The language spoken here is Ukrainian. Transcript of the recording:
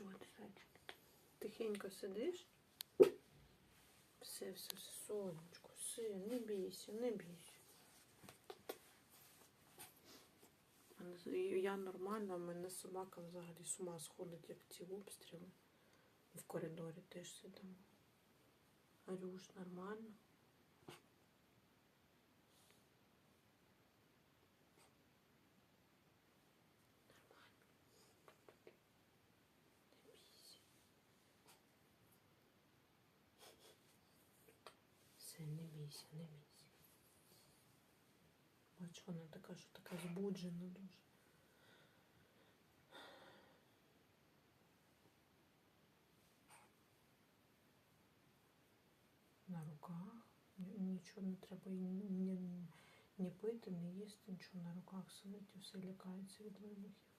Що ти, зайчик? Тихенько сидиш? Все, все, все, сонечко, все, не бійся, не бійся. Я нормально, а мене собака взагалі з ума сходить, як ці обстріли. В коридорі теж сидимо. Арюш, нормально? Не бійся. Все, не не бійся. Бач, вона така, що така збуджена дуже. На руках. Нічого не треба ні, ні, пити, ні їсти, нічого на руках сидить все лякається від вибухів.